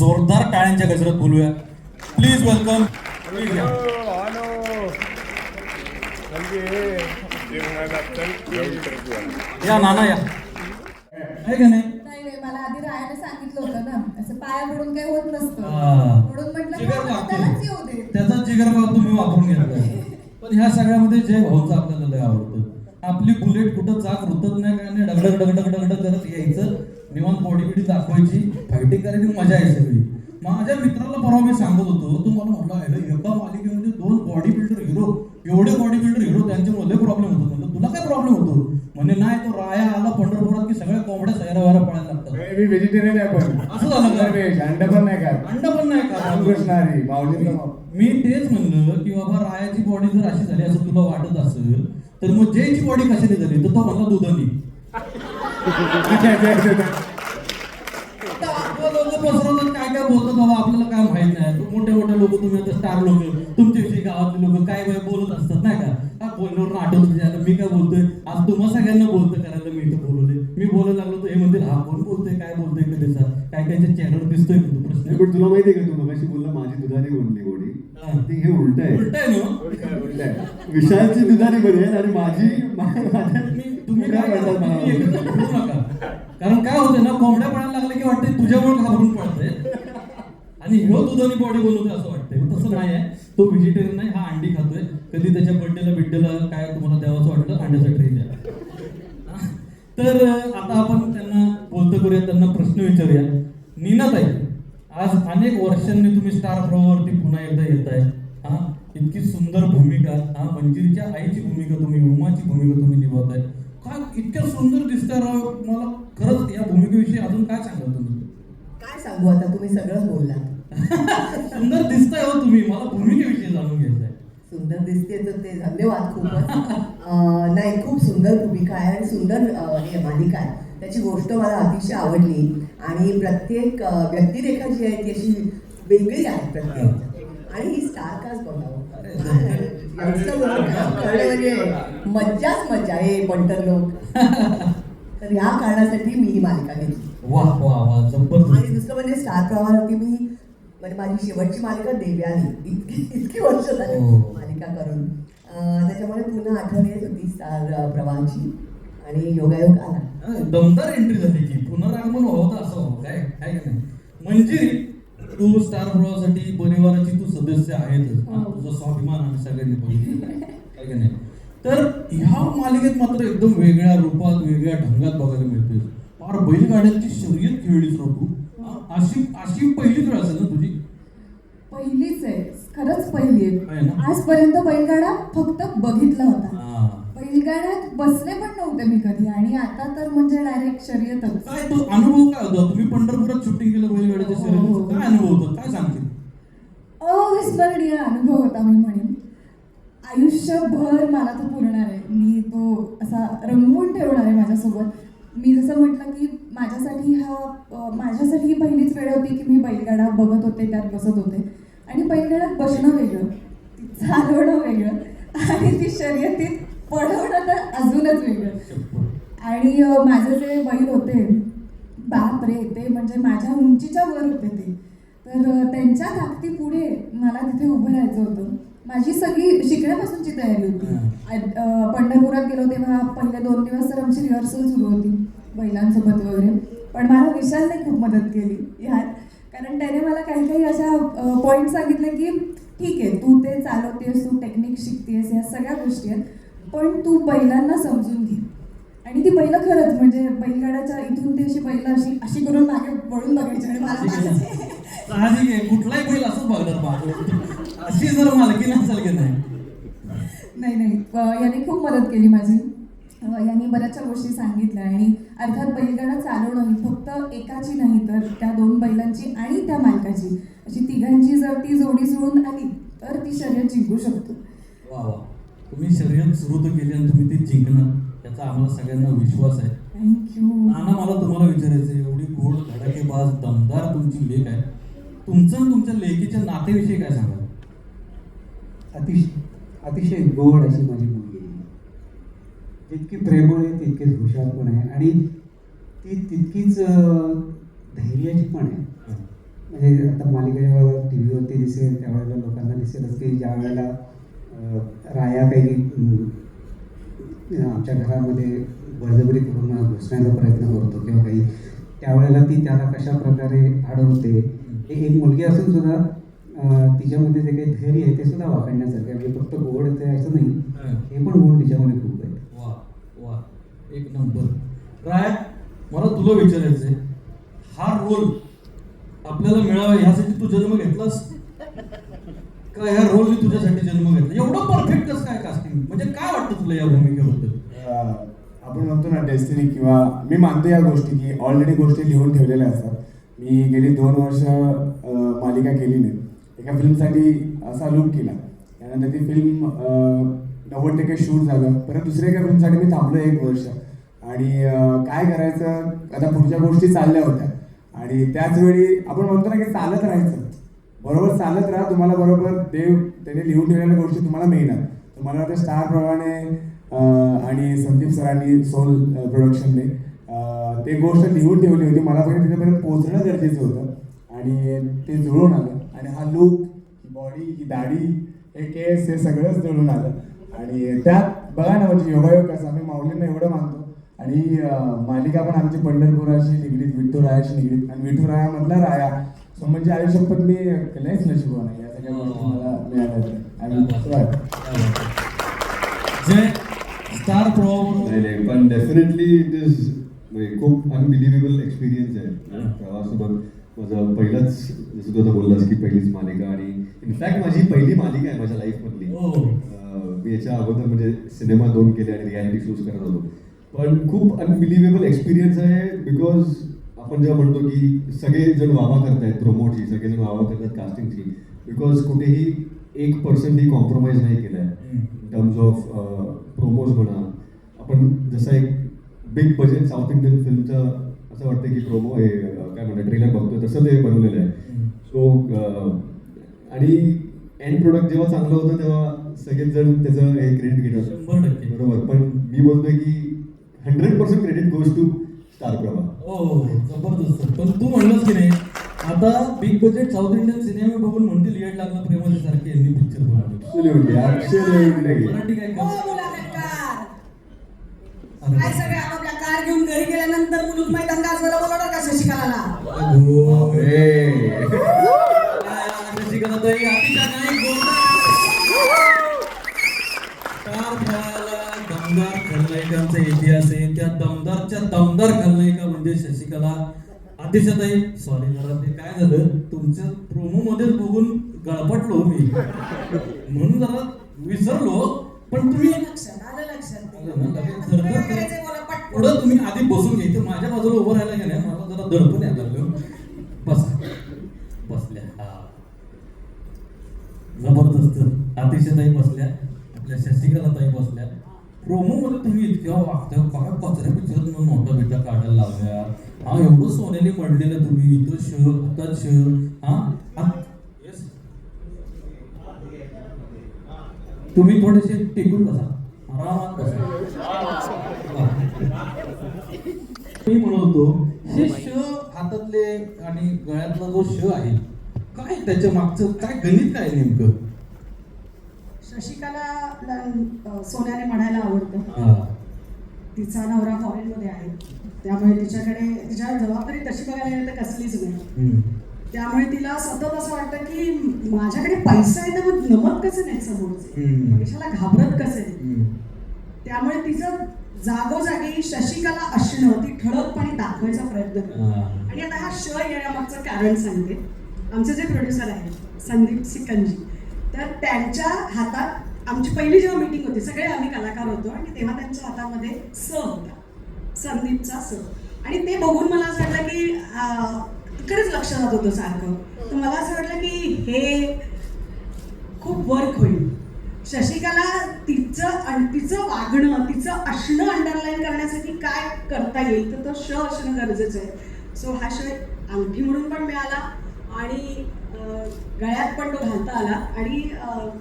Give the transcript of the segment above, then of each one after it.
जोरदार टाळ्यांच्या गजरात बोलूया. प्लीज वेलकम या नाना या. आहे का नाही? नाही नाही मला आधी राहायला सांगितलं होतं ना. असं पाया पडून काही होत नसतं. हा. म्हणून म्हटलं जिगर "हा, वागतो. त्यालाच येऊ दे. त्याचा जिगर भाव तुम्ही वापरून घेतला पण ह्या सगळ्यामध्ये जय भाऊचं आपल्याला लय आवडतं. आपली बुलेट कुठं चाक रुतत नाही काय नाही डगडग डगडग डगडग करत यायचं. निवांत बॉडी बिडी दाखवायची फायटिंग करायची मजा आहे सगळी. माझ्या मित्राला परवा मी सांगत होतो तू मला म्हटलं "अरे, एका मालिकेमध्ये दोन बॉडी बिल्डर हिरो एवढे बॉडी बिल्डर हिरो त्यांच्यामध्ये प्रॉब्लेम होतो. म्हणलं तुला काय प्रॉब्लेम होतो? म्हणजे नाही तो राया आला पंढरपुरात की सगळ्या कोंबड्या सैरा वैरा पळायला लागतात. मी व्हेजिटेरियन आहे पण. असं झालं का? अंड पण नाही खात. अंड पण नाही का. मी तेच म्हणलं की बाबा रायाची बॉडी जर अशी झाली असं तुला वाटत असेल तर मग जयची बॉडी कशाने झाली? तर तो म्हणला दुधानी. पसरवतात काय काय बोलतात बाबा आपल्याला काय माहीत नाही. तू मोठे मोठे लोक तुम्ही आता स्टार लोक तुमच्याविषयी गावातले लोक काय काय बोलत असतात नाही का? बोलण्यावर आठवत मी काय बोलतोय? आज तुम्हा सगळ्यांना बोलतं करायला मी इथं बोलवले मी बोलायला लागलो तर हे म्हणतील हा कोण बोलतोय? काय बोलतोय कधीचा काय कायच्या चेहऱ्यावर दिसतोय प्रश्न? पण तुला माहितीये का तू मगाशी बोलला माझी दुधारी बोलली गोडी. हा. ते हे उलट आहे. उलट आहे ना? उलट आहे विशालची दुधारी बनेल आणि माझी तुम्ही काय करता? मला. कारण काय होतं ना कोंबड्या पडायला लागलं की वाटते तुझ्यामुळे घाबरून पडतंय. आणि ह्यो दुधानी बॉडी बनवतोय असं वाटतंय. तसं नाही आहे. तो व्हेजिटेरियन नाही हा अंडी खातोय. कधी त्याच्या बड्डेला बिड्डेला काय तुम्हाला द्यावंसं वाटलं अंड्याचा ट्रे द्या. तर आता आपण त्यांना बोलतो करूया त्यांना प्रश्न विचारूया नीनाताई आज अनेक वर्षांनी तुम्ही स्टार प्रवाहावरती पुन्हा एकदा येत आहे हा? इतकी सुंदर भूमिका. हा? मंजिरीच्या आईची भूमिका तुम्ही उमाची भूमिका तुम्ही निभावताय. काय सांगाल तुम्ही? काय सांगू आता? तुम्ही सगळंच बोललात सुंदर दिसताय हो तुम्ही. मला भूमिकेविषयी जाणून घ्यायचं आहे सुंदर दिसते तर ते धन्यवाद खूपच. अं, नाही खूप सुंदर भूमिका आहे आणि सुंदर अं, हे मालिका आहे. त्याची गोष्ट मला अतिशय आवडली. आणि प्रत्येक अं, व्यक्तिरेखा जी आहे ती अशी वेगळी आहे प्रत्येक. आणि ही स्टार कास्ट बघावं. काम करणं म्हणजे मज्जाच मज्जा आहे पंटर लोक. तर ह्या कारणासाठी मी ही मालिका घेतली. वा वा वा आणि जबरदस्त दुसरं म्हणजे स्टार प्रवाहावरती मी म्हणजे माझी शेवटची मालिका देव्यानी इतकी इतकी वर्ष झाली हो. मालिका करून. त्याच्यामुळे पुन्हा आठवण येत होती स्टार प्रवाहाची. आणि योगायोग आला. दमदार एंट्री झाली की पुनरागमन तर असं काय आहे का नाही. मंजिरी तू स्टार प्रवाहासाठी परिवाराची तू सदस्य आहेतच. हा. तुझा स्वाभिमान आम्ही सगळ्यांनी बघितलं. आहे का नाही? तर ह्या मालिकेत मात्र एकदम वेगळ्या रूपात वेगळ्या ढंगात बघायला मिळते फार बैलगाड्यांची शर्यत खेळलीच राव तू. हा, अशी अशी पहिलीच वेळ असेल ना तुझी? पहिलीच आहे. खरंच पहिली आहे? आजपर्यंत बैलगाडा फक्त बघितला होता. हा. बैलगाड्यात बसले पण नव्हते मी कधी. आणि आता तर म्हणजे डायरेक्ट शर्यतच. काय तो अनुभव काय होता? तुम्ही पंढरपुरात शूटिंग केलं बैलगाड्याच्या हो. शर्यतीचं काय अनुभव होता काय सांगतील अविस्मरणीय अनुभव होता मी म्हणेन भर मला तो पुरणार आहे. मी तो असा रंगवून ठेवणार आहे माझ्यासोबत. मी जसं म्हटलं की माझ्यासाठी हा माझ्यासाठी ही पहिलीच वेळ होती की मी बैलगाडा बघत होते त्यात बसत होते. आणि बैलगाड्यात बसणं वेगळं चालवणं वेगळं आणि ती शर्यतीत पडवणं तर अजूनच वेगळं. आणि माझे जे बैल होते बाप रे ते म्हणजे माझ्या उंचीच्या वर होते ते. तर त्यांच्या त्यांच्या ताकदीपुढे मला तिथे उभं राहायचं होतं. माझी सगळी शिकण्यापासूनची तयारी होती. पंढरपुरात गेलो तेव्हा पहिले दोन दिवस तर आमची रिहर्सल सुरू होती बैलांसोबत वगैरे. पण मला विशालने खूप मदत केली ह्यात कारण त्याने मला काही काही अशा पॉईंट सांगितले की ठीक आहे तू ते चालवतेस तू टेक्निक शिकतेस या सगळ्या गोष्टी आहेत. पण तू बैलांना समजून घे. आणि ती बैलं खरंच म्हणजे बैलगाड्याच्या इथून ती अशी बैलं अशी अशी करून मागे वळून बघायची आणि मला कुठलाही बैल असंच बघणार. अशी जर मालकी नसेल की नाही? नाही नाही. याने खूप मदत केली माझी. यांनी बऱ्याचशा गोष्टी सांगितल्या आणि अर्थात बैलगाडा चालवणं ही फक्त एकाची नाही तर त्या दोन बैलांची आणि त्या मालकाची. अशी तिघांची जर ती जोडी जुळून आली तर ती शर्यत जिंकू शकतो. वा वा. तुम्ही शर्यत सुरू तर केली आणि तुम्ही ती जिंकणार याचा आम्हाला सगळ्यांना विश्वास आहे. थँक्यू नाना मला तुम्हाला विचारायचं आहे, एवढी गोड धडाकेबाज दमदार तुमची लेख आहे. तुमचं तुमच्या लेकीच्या नातेविषयी काय सांगाल? अतिशय अतिशय गोड अशी माझी मुलगी आहे. जितकी प्रेमळ आहे तितकीच हुशार पण आहे आणि ती तितकीच धैर्याची पण आहे. म्हणजे आता मालिकेच्या वेळेला टी व्हीवरती दिसेल त्यावेळेला लोकांना दिसेलच की ज्या वेळेला राया काही आमच्या घरामध्ये बळजबरी करून घुसण्याचा प्रयत्न करतो किंवा काही त्यावेळेला ती त्याला कशा प्रकारे अडवते हे एक मुलगी असून सुद्धा तिच्यामध्ये जे काही धैर्य आहे ते सुद्धा वाखाणण्यासारखं आहे. म्हणजे फक्त गोड आहे असं नाही हे. पण गुण तिच्यामध्ये खूप आहेत. वा वा. एक नंबर. राय मला तुला विचारायचंय हा रोल आपल्याला मिळावा ह्यासाठी तू जन्म घेतलास? का ह्या रोलने तुझ्यासाठी जन्म घेतला? एवढं परफेक्ट कसं काय कास्टिंग म्हणजे काय वाटतं तुला या भूमिकेबद्दल? आपण म्हणतो ना डेस्टिनी किंवा मी मानतो या गोष्टी की ऑलरेडी गोष्टी लिहून ठेवलेल्या असतात. मी गेली दोन वर्ष मालिका केली नाही. एका फिल्मसाठी असा लूक केला. त्यानंतर ती फिल्म नव्वद टक्के शूट झालं. परत दुसऱ्या एका फिल्मसाठी मी थांबलो एक वर्ष. आणि काय करायचं? आता पुढच्या गोष्टी चालल्या होत्या. आणि त्याचवेळी आपण म्हणतो ना की चालत राहायचं. बरोबर चालत राहा तुम्हाला बरोबर देव त्याने लिहून ठेवलेल्या गोष्टी तुम्हाला मिळणार. तर मला वाटतं स्टार प्रमाणे आणि संदीप सरांनी सोल प्रोडक्शनने ते गोष्ट लिहून ठेवली होती. मला फक्त तिथेपर्यंत पोहोचणं गरजेचं होतं. आणि ते जुळून आलं. आणि हा लुक ही बॉडी ही दाढी हे केस हे सगळंच जुळून आलं. आणि त्यात बघा ना म्हणजे योगायोग कसा आम्ही माऊलींना एवढं मानतो. आणि मालिका पण आमची पंढरपुराशी निगडीत विठ्ठुरायाशी निगडीत. आणि विठ्ठुरायामधला राया. सो म्हणजे आयुष्यभर मी लयच नशिबवान आहे. या सगळ्या गोष्टी मला मिळाल्या. आणि जय स्टार प्रॉब्लेम नाही नाही पण डेफिनेटली इट इज खूप अनबिलिव्हेबल एक्सपिरियन्स आहे. प्रवाससोबत माझं पहिलंच जसं तू आता बोललास की पहिलीच मालिका आणि इनफॅक्ट माझी पहिली मालिका आहे माझ्या लाईफमधली हो. मी याच्या अगोदर म्हणजे सिनेमा दोन केले आणि रियालिटी शोज करत होतो. पण खूप अनबिलिव्हेबल एक्सपिरियन्स आहे बिकॉज आपण जेव्हा म्हणतो की सगळे जण वावा करतायत प्रोमोटची सगळेजण वावा करतात कास्टिंगची बिकॉज कुठेही एक पर्सेंटही कॉम्प्रोमाइज नाही केलं आहे इन टर्म्स ऑफ प्रोमोज म्हणा आपण जसं एक बिग बजेट साऊथ इंडियन फिल्मचं असं वाटतं की प्रोमो हे काय म्हणतात ट्रेलर बघतोय तसं ते बनवलेलं आहे. सो आणि एंड प्रोडक्ट जेव्हा चांगलं होतं तेव्हा सगळेच जण त्याचं हे क्रेडिट घेतात. बरोबर. पण मी बोलतोय की hundred percent credit goes to Star Pravah हो जबरदस्त. पण तू म्हणलंस की नाही आता बिग बजेट साऊथ इंडियन सिनेमे बघून म्हणतील येड लागलं प्रेमाच्या सारखे यांनी पिक्चर बनवले. मराठी काय हो काय सगळे आपापल्या कार घेऊन घरी गेल्यानंतर मुलूक मैदान गाजवायला बोलवणार का शशिकलाला. Hey. शशिकलाताई, अतिशय नाही बोलणार. स्टार प्रवाहाला दमदार खलनायकांचा इतिहास आहे त्या दमदारच्या दमदार खलनायिका म्हणजे शशिकला अतिशयताई सॉरी जरा ते काय झालं तुमच्या प्रोमो मध्ये बघून गळपटलो मी म्हणून जरा विसरलो पण तुम्ही लक्षात आलं लक्षात काय करायचंय बोला पुढं तुम्ही आधी बसून घ्यायचं माझ्या बाजूला उभं राहायला गेलं मला जरा दडपण यायला लागलं. बस. बसल्या. हा. जबरदस्त. अतिशयताई बसल्या. आपल्या शशिकला ताई बसल्या. प्रोमो मध्ये तुम्ही इतक्या वागत्या काय कचऱ्या पिक्चरात नोटा बिटा काढायला लावल्या हा एवढं सोन्याने पडलेलं तुम्ही. इथं श आता श हा? तुम्ही थोडेसे टेकून बसा. आरामात बसा मी म्हणतो हे श हातातले आणि गळ्यातला जो श आहे काय त्याच्या मागचं काय गणित काय नेमकं शशिकला सोन्याने म्हणायला आवडतं हा. तिचा नवरा फॉरेनमध्ये आहे त्यामुळे तिच्याकडे तिच्या जबाबदारी तशी बघायला गेलं तर कसलीच नाही. त्यामुळे तिला सतत असं वाटतं की माझ्याकडे पैसा आहे तर मग नमत कसं नाही समोरचे. पैशाला घाबरत कसे. त्यामुळे तिचं जागोजागी शशिकला असणं ती ठळकपणे दाखवायचा प्रयत्न करते. आणि आता हा श येण्यामागचं कारण सांगते. आमचे जे प्रोड्युसर आहेत संदीप सिकंजी तर त्यांच्या हातात आमची पहिली जेव्हा मीटिंग होती सगळे आम्ही कलाकार होतो आणि तेव्हा त्यांच्या हातामध्ये स होता. संदीपचा स. आणि ते बघून मला असं वाटलं की तिकडेच लक्ष जात होतं सारखं. तर मला असं वाटलं की हे खूप वर्क होईल. शशिकला तिचं आणि तिचं वागणं तिचं असणं अंडरलाईन करण्यासाठी काय करता येईल? तर तो श असणं गरजेचं आहे. सो हा श अंगठी म्हणून पण मिळाला आणि गळ्यात पण तो घालता आला. आणि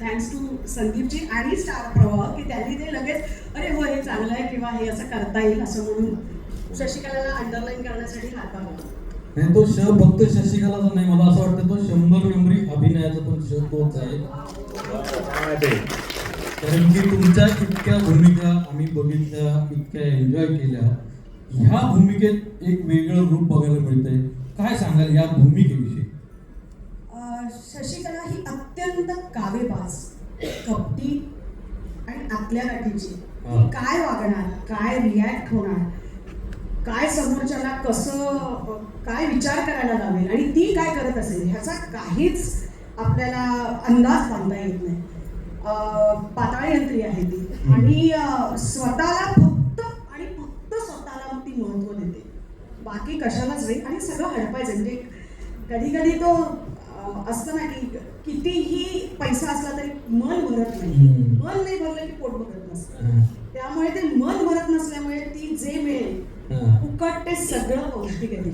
थँक्स टू संदीपजी आणि स्टार प्रवाह की त्यांनी ते लगेच अरे हो हे चांगलं आहे किंवा हे असं करता येईल असं म्हणून शशिकलाला अंडरलाईन करण्यासाठी हाता आला. नाही तो श फक्त शशिकलाचा नाही मला असं वाटतं तो शंभर नंबरी अभिनयाचा पण श तोच आहे. कारण की तुमच्या इतक्या भूमिका आम्ही बघितल्या इतक्या एन्जॉय केल्या. ह्या भूमिकेत एक वेगळं रूप बघायला मिळतंय. काय सांगाल या भूमिकेविषयी? शशिकला ही अत्यंत कावेबाज कपटी आणि आतल्या गाठीची. काय वागणार काय रिॲक्ट होणार काय समोरच्याला कसं काय विचार करायला लावेल आणि ती काय करत असेल ह्याचा काहीच आपल्याला अंदाज बांधता येत नाही पाताळ यंत्री आहे ती आणि स्वतःला फक्त आणि फक्त स्वतःला ती महत्त्व देते बाकी कशालाच नाही आणि सगळं हडपायचं म्हणजे कधी कधी तो असतं ना की कितीही पैसा असला तरी मन भरत नाही. मन नाही भरलं की पोट भरत नसतं. त्यामुळे ते मन भरत नसल्यामुळे ती जे मिळेल. फुकट ते सगळं पौष्टिक आहे.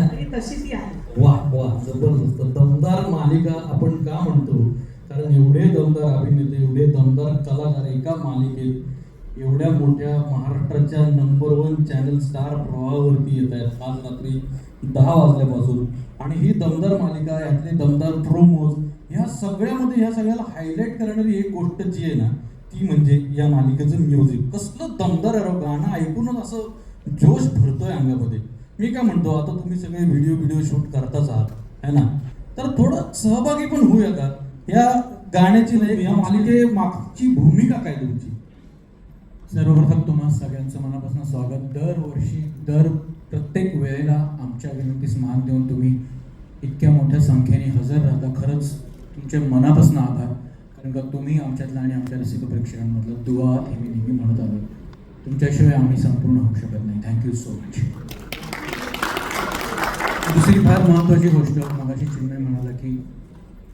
आणि तशी ती आहे वा वा जबरदस्त. दमदार मालिका आपण का म्हणतो? कारण एवढे दमदार अभिनेते एवढे दमदार कलाकार एका मालिकेत एवढ्या मोठ्या महाराष्ट्राच्या नंबर वन चॅनल स्टार प्रवाहावरती येत आहेत. आज रात्री दहा वाजल्यापासून. आणि ही दमदार मालिका यातले दमदार प्रोमोज ह्या सगळ्यामध्ये ह्या सगळ्याला हायलाईट करणारी एक गोष्ट जी आहे ना ती म्हणजे या मालिकेचं म्युझिक कसलं दमदार. गाणं ऐकूनच असं जोश भरतोय अंगामध्ये. मी काय म्हणतो आता तुम्ही सगळे व्हिडिओ व्हिडिओ शूट करताच आहात है ना? तर थोडं सहभागी पण होऊया का? या गाण्याची नाही या मालिके मागची भूमिका काय तुमची? सर्वप्रथम तुम्हा सगळ्यांचं मनापासून स्वागत. दरवर्षी दर प्रत्येक वेळेला आमच्या विनंतीस मान देऊन तुम्ही इतक्या मोठ्या संख्येने हजर राहता. खरंच तुमचे मनापासून आभार. कारण का तुम्ही आमच्यातला आणि आमच्या रसिक प्रेक्षकांमधलं दुआ हे मी नेहमी म्हणत आलो तुमच्याशिवाय आम्ही संपूर्ण होऊ शकत नाही. थँक्यू सो मच दुसरी फार महत्त्वाची गोष्ट मगाशी चिन्मय म्हणाला की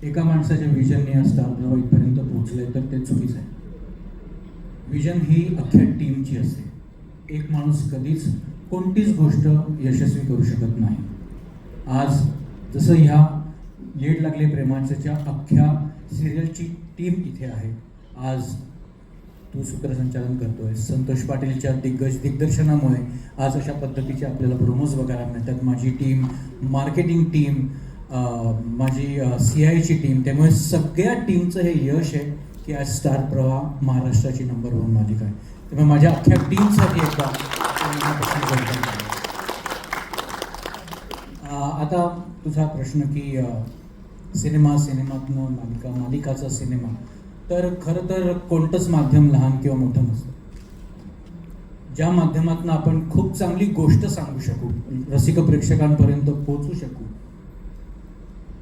एका माणसाच्या विजनने असता जेव्हा इथपर्यंत पोहोचलंय तर ते चुकीचं आहे. विजन ही अख्ख्या टीमची असते. एक माणूस कधीच कोणतीच गोष्ट यशस्वी करू शकत नाही. आज जसं ह्या लेट लागले प्रेमाच्या अख्ख्या सिरियलची टीम इथे आहे. आज तू सूत्रसंचालन करतोय संतोष पाटीलच्या दिग्गज दिग्दर्शनामुळे आज अशा पद्धतीचे आपल्याला प्रोमोज बघायला मिळतात. माझी टीम मार्केटिंग टीम माझी सी आयची टीम त्यामुळे सगळ्या टीमचं हे यश आहे की आज स्टार प्रवाह महाराष्ट्राची नंबर वन मालिका आहे. त्यामुळे माझ्या अख्ख्या टीमसाठी एकदा आता तुझा प्रश्न की सिनेमा सिनेमातनं मालिका मालिकाचा सिनेमा तर खरं तर कोणतंच माध्यम लहान किंवा मोठं नसतं. ज्या माध्यमातून आपण खूप चांगली गोष्ट सांगू शकू रसिक प्रेक्षकांपर्यंत पोचू शकू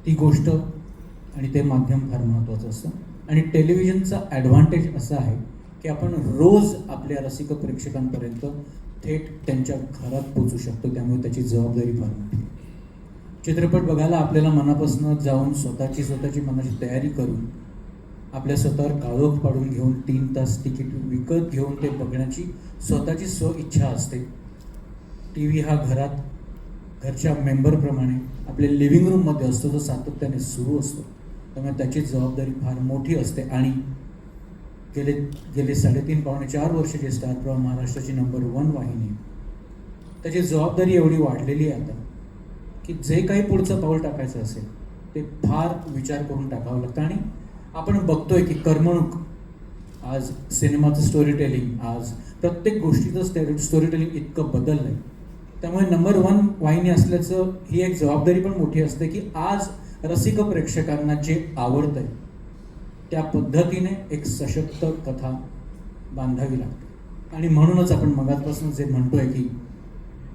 ती गोष्ट आणि ते माध्यम फार महत्त्वाचं असतं. आणि टेलिव्हिजनचा ॲडव्हान्टेज असा आहे की आपण रोज आपल्या रसिक प्रेक्षकांपर्यंत थेट त्यांच्या घरात पोचू शकतो त्यामुळे त्याची जबाबदारी फार मोठी चित्रपट बघायला आपल्याला मनापासून जाऊन स्वतःची स्वतःची मनाची तयारी करून आपल्या स्वतःवर काळोख पाडून घेऊन तीन तास तिकीट विकत घेऊन ते बघण्याची स्वतःची स्व इच्छा असते. टी व्ही हा घरात घरच्या मेंबरप्रमाणे आपल्या लिव्हिंग रूममध्ये असतो तो सातत्याने सुरू असतो. त्यामुळे त्याची जबाबदारी फार मोठी असते आणि गेले गेले साडेतीन पावणे चार वर्ष जे स्टार प्रवाह महाराष्ट्राची नंबर वन वाहिनी त्याची जबाबदारी एवढी वाढलेली आहे आता की जे काही पुढचं पाऊल टाकायचं असेल ते फार विचार करून टाकावं लागतं. आणि आपण बघतोय की करमणूक आज सिनेमाचं स्टोरी टेलिंग आज प्रत्येक गोष्टीचं स्टोरी टेलिंग इतकं बदललं आहे त्यामुळे नंबर वन वाहिनी असल्याचं ही एक जबाबदारी पण मोठी असते की आज रसिक प्रेक्षकांना जे आवडतं आहे त्या पद्धतीने एक सशक्त कथा बांधावी लागते. आणि म्हणूनच आपण मगातपासून जे म्हणतोय की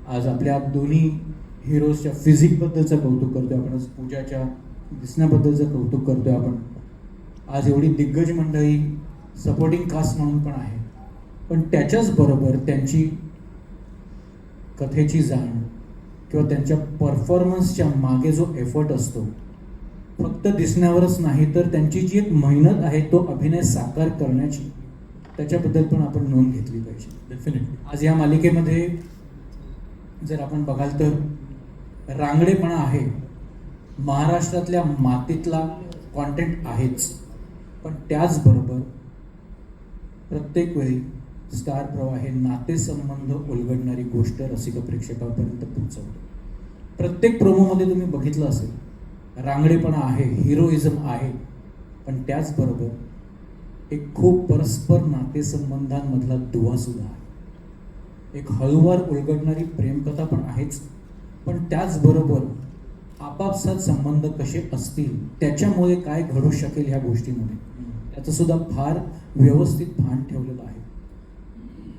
आज आपल्या दोन्ही हिरोजच्या फिजिकबद्दलचं कौतुक करतोय आपण पूजाच्या दिसण्याबद्दलचं कौतुक करतोय आपण. आज एवढी दिग्गज मंडळी सपोर्टिंग कास्ट म्हणून पण आहे. पण त्याच्याच बरोबर त्यांची कथेची जाण किंवा त्यांच्या परफॉर्मन्सच्या मागे जो एफर्ट असतो फक्त दिसण्यावरच नाही तर त्यांची जी एक मेहनत आहे तो अभिनय साकार करण्याची त्याच्याबद्दल पण आपण नोंद घेतली पाहिजे. डेफिनेटली आज या मालिकेमध्ये जर आपण बघाल तर रांगडेपणा आहे. महाराष्ट्रातल्या मातीतला कॉन्टेंट आहेच. पण त्याचबरोबर प्रत्येक वेळी स्टार प्रवाह हे नातेसंबंध उलगडणारी गोष्ट रसिक प्रेक्षकापर्यंत पोहोचवतो. प्रत्येक प्रोमोमध्ये तुम्ही बघितलं असेल रांगडेपणा आहे हिरोइझम आहे पण त्याचबरोबर एक खूप परस्पर नातेसंबंधांमधला दुवा सुद्धा आहे. एक हळूवार उलगडणारी प्रेमकथा पण आहेच पण त्याचबरोबर आपापसात संबंध कसे असतील त्याच्यामुळे काय घडू शकेल ह्या गोष्टीमध्ये त्याचं सुद्धा फार व्यवस्थित भान ठेवलेलं आहे.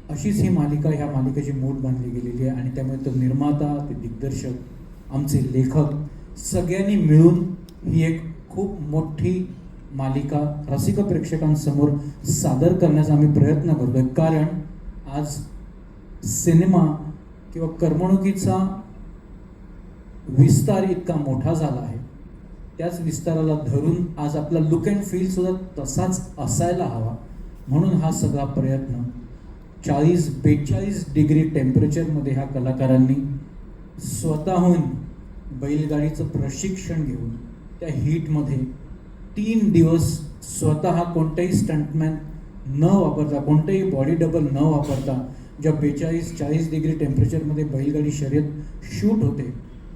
अशीच ही मालिका ह्या मालिकेची मूठ बांधली गेलेली आहे आणि त्यामुळे तो निर्माता ते दिग्दर्शक आमचे लेखक सगळ्यांनी मिळून ही एक खूप मोठी मालिका रसिक प्रेक्षकांसमोर सादर करण्याचा आम्ही प्रयत्न करतोय. कारण आज सिनेमा किंवा करमणुकीचा विस्तार इतका मोठा झाला आहे. त्याच विस्ताराला धरून आज आपला लुक अँड फीलसुद्धा तसाच असायला हवा. म्हणून हा सगळा प्रयत्न चाळीस बेचाळीस डिग्री टेम्परेचरमध्ये ह्या कलाकारांनी स्वतःहून बैलगाडीचं प्रशिक्षण घेऊन त्या हीटमध्ये तीन दिवस स्वतः कोणताही स्टंटमॅन न वापरता कोणतंही बॉडी डबल न वापरता ज्या बेचाळीस चाळीस डिग्री टेम्परेचरमध्ये बैलगाडी शर्यत शूट होते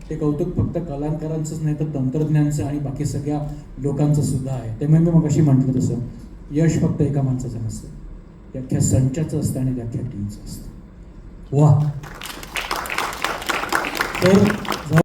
ते कौतुक फक्त कलाकारांचंच नाही तर तंत्रज्ञांचं आणि बाकी सगळ्या लोकांचं सुद्धा आहे. त्यामुळे मी म्हणजे मग अशी म्हटलं तसं यश फक्त एका माणसाचं नसतं. ते अख्ख्या संचाचं असतं आणि ते अख्ख्या टीमचं असतं. वा. तर